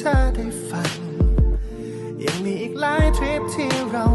ธอได้ฟัง ยังมีอีกหลายทริปที่เรา